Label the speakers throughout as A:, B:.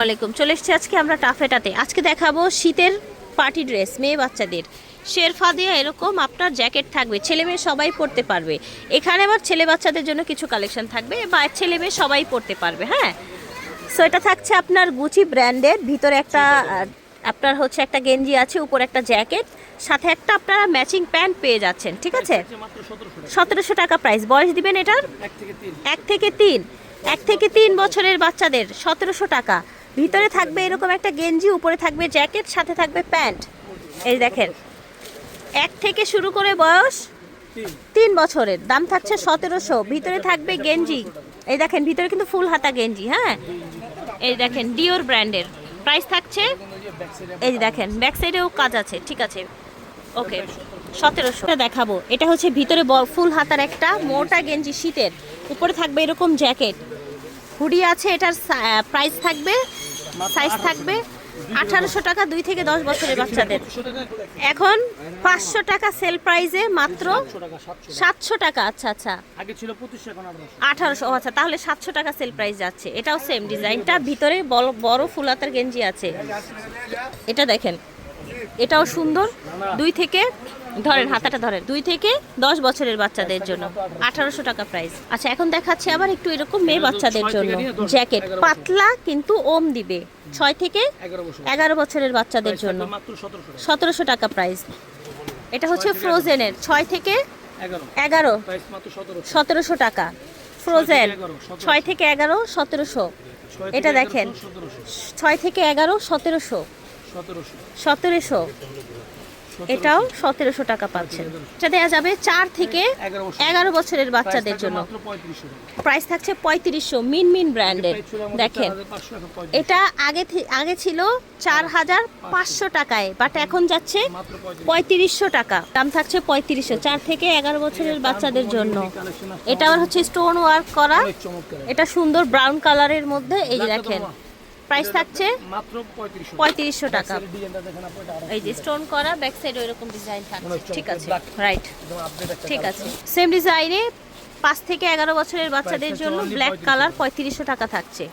A: ওয়ালাইকুম চলে এসেছি আজকে আমরা টাফেটাতে। আজকে দেখাবো শীতের পার্টি ড্রেস মেয়ে বাচ্চাদের। শেরফা দিয়ে এরকম আপনার জ্যাকেট থাকবে ছেলে মেয়ে সবাই পরতে পারবে। এখানে আবার ছেলে বাচ্চাদের জন্য কিছু কালেকশন থাকবে বা ছেলে মেয়ে সবাই পরতে পারবে হ্যাঁ? সো এটা থাকছে আপনার গুচি ব্র্যান্ডের ভিতরে একটা আপনার হচ্ছে একটা গেঞ্জি আছে উপরে একটা জ্যাকেট সাথে একটা আপনারা ম্যাচিং প্যান্ট পেয়ে যাচ্ছেন ঠিক আছে? সতেরোশো টাকা প্রাইস বয়স দিবেন এটার? এক থেকে তিন। এক থেকে তিন বছরের বাচ্চাদের সতেরোশো টাকা। ভিতরে থাকবে এরকম একটা গেঞ্জি, উপরে থাকবে জ্যাকেট, সাথে থাকবে প্যান্ট। এই দেখেন, এক থেকে শুরু করে বয়স তিন বছরের, দাম থাকছে সতেরোশো। ভিতরে থাকবে গেঞ্জি। এই দেখেন, ভিতরে কিন্তু ফুল হাতা গেঞ্জি হ্যাঁ? এই দেখেন ডিওর ব্র্যান্ডের প্রাইস থাকছে, এই দেখেন ব্যাক সাইডেও কাজ আছে, ঠিক আছে? ওকে সতেরোশো। দেখাবো। এটা হচ্ছে ভিতরে ফুল হাতার একটা মোটা গেঞ্জি শীতের। উপরে থাকবে এরকম জ্যাকেট। হুডি আছে, এটার প্রাইস থাকবে সাইজ থাকবে আঠারোশো টাকা দুই থেকে দশ বছরের বাচ্চাদের। এখন পাঁচশো টাকা সেল প্রাইজে মাত্র সাতশো টাকা। আচ্ছা আচ্ছা।
B: আগে ছিল আঠারোশো।
A: আচ্ছা তাহলে সাতশো টাকা সেল প্রাইস যাচ্ছে। এটাও সেম ডিজাইনটা ভিতরে বড় বড় ফুলাতার গেঞ্জি আছে। এটা দেখেন এটাও সুন্দর দুই থেকে ধরেন হাতাটা ধরেন দুই থেকে দশ বছরের বাচ্চাদের জন্য। আঠারোশো টাকা প্রাইস আচ্ছা এখন দেখাচ্ছি আবার একটু এরকম মেয়ে বাচ্চাদের জন্য। জ্যাকেট পাতলা কিন্তু ওম দিবে। ছয় থেকে
B: এগারো
A: বছরের বাচ্চাদের জন্য।
B: সতেরোশো
A: টাকা। প্রাইস এটা হচ্ছে ফ্রোজেনের ছয় থেকে
B: এগারো। সতেরোশো।
A: টাকা। ফ্রোজেন ছয় থেকে এগারো সতেরোশো। এটা দেখেন। ছয় থেকে এগারো সতেরোশো।
B: সতেরোশো।
A: এটাও সতেরোশো টাকা পাচ্ছেন। এটা দেওয়া যাবে চার থেকে
B: এগারো
A: বছরের বাচ্চাদের জন্য। প্রাইস থাকছে পঁয়ত্রিশশো মিন মিন ব্র্যান্ডের। দেখেন
B: 4500, এখন 3500
A: এটা আগে আগে ছিল চার হাজার পাঁচশো টাকায় বাট এখন যাচ্ছে পঁয়ত্রিশশো টাকা। দাম থাকছে পঁয়ত্রিশশো চার থেকে এগারো বছরের বাচ্চাদের জন্য। এটা আবার হচ্ছে স্টোন ওয়ার্ক করা। এটা সুন্দর ব্রাউন কালারের মধ্যে এই দেখেন। প্রাইস থাকছে
B: মাত্র পঁয়ত্রিশশো
A: টাকা। এই যে স্টোন করা ব্যাক সাইড ওইরকম ডিজাইন থাকছে। ঠিক আছে। রাইট ঠিক আছে। সেম ডিজাইনে পাঁচ থেকে এগারো বছরের বাচ্চাদের জন্য ব্ল্যাক কালার পঁয়ত্রিশশো টাকা। থাকছে।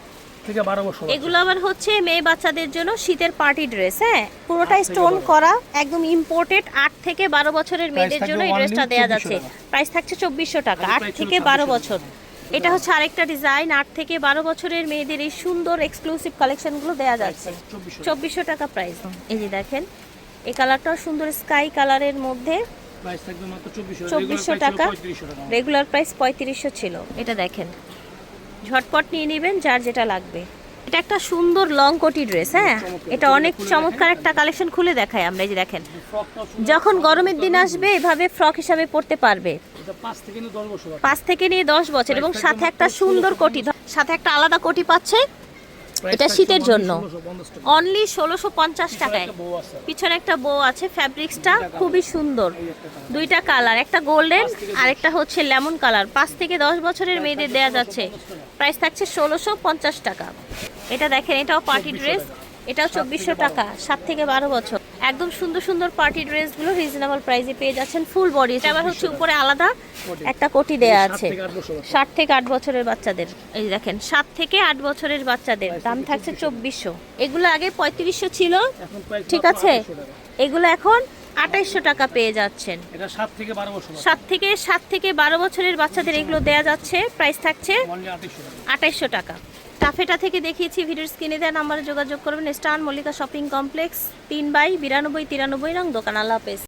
A: এগুলো আবার হচ্ছে মেয়ে বাচ্চাদের জন্য শীতের পার্টি ড্রেস হ্যাঁ পুরোটাই স্টোন করা একদম ইম্পোর্টেড আট থেকে বারো বছরের মেয়েদের জন্য এই ড্রেসটা দেওয়া
B: 2400
A: যাচ্ছে প্রাইস থাকছে চব্বিশশো টাকা আট থেকে বারো বছর। এটা হচ্ছে আরেকটা ডিজাইন আট থেকে বারো বছরের মেয়েদের এই সুন্দর এক্সক্লুসিভ কালেকশনগুলো দেওয়া যাচ্ছে।
B: চব্বিশশো
A: টাকা প্রাইস এই যে দেখেন এই কালারটাও সুন্দর স্কাই কালারের মধ্যে।
B: চব্বিশশো
A: টাকা। রেগুলার প্রাইস পঁয়ত্রিশশো ছিল। এটা দেখেন ঝটপট নিয়ে নেবেন যার যেটা লাগবে। এটা একটা সুন্দর লং কোটি ড্রেস হ্যাঁ? এটা অনেক চমৎকার একটা কালেকশন খুলে দেখায় আমরা। এই যে দেখেন যখন গরমের দিন আসবে এভাবে ফ্রক হিসাবে পরতে পারবে।
B: পাঁচ থেকে নিয়ে দশ বছর
A: এবং সাথে একটা সুন্দর কোটি সাথে একটা আলাদা কোটি পাচ্ছে। এটা শীতের জন্য। অনলি ষোলোশো পঞ্চাশ টাকায়। পিছনে একটা বউ আছে ফ্যাব্রিক্সটা খুবই সুন্দর। দুইটা কালার একটা গোল্ডেন আর একটা হচ্ছে লেমন কালার পাঁচ থেকে দশ বছরের মেয়েদের দেয়া যাচ্ছে। প্রাইস থাকছে ষোলোশো পঞ্চাশ টাকা। এটা দেখেন এটাও পার্টি ড্রেস এটাও চব্বিশশো টাকা সাত থেকে বারো বছর। একদম সুন্দর সুন্দর পার্টি ড্রেসগুলো রিজনেবল প্রাইসে পেয়ে যাচ্ছেন ফুল বডি এটা আবার হচ্ছে উপরে আলাদা একটা কোটি দেয়া আছে। ষাট থেকে আট বছরের বাচ্চাদের এই দেখেন সাত থেকে আট বছরের বাচ্চাদের দাম থাকছে চব্বিশশো। এগুলো আগে পঁয়ত্রিশশো ছিল ঠিক আছে? এগুলো এখন আঠাইশশো টাকা পেয়ে যাচ্ছেন। সাত থেকে। সাত থেকে বারো বছরের বাচ্চাদের এগুলো দেয়া যাচ্ছে প্রাইস থাকছে
B: Only 2800 টাকা।
A: আঠাইশশো টাকা। টাফেটা থেকে দেখিয়েছি ভিডিওর স্ক্রিনে দেওয়া নাম্বারে যোগাযোগ করবেন। স্টার মল্লিকা শপিং কমপ্লেক্স, তিন বাই বিরানব্বই তিরানব্বই রং দোকান। আল্লাহ হাফেজ।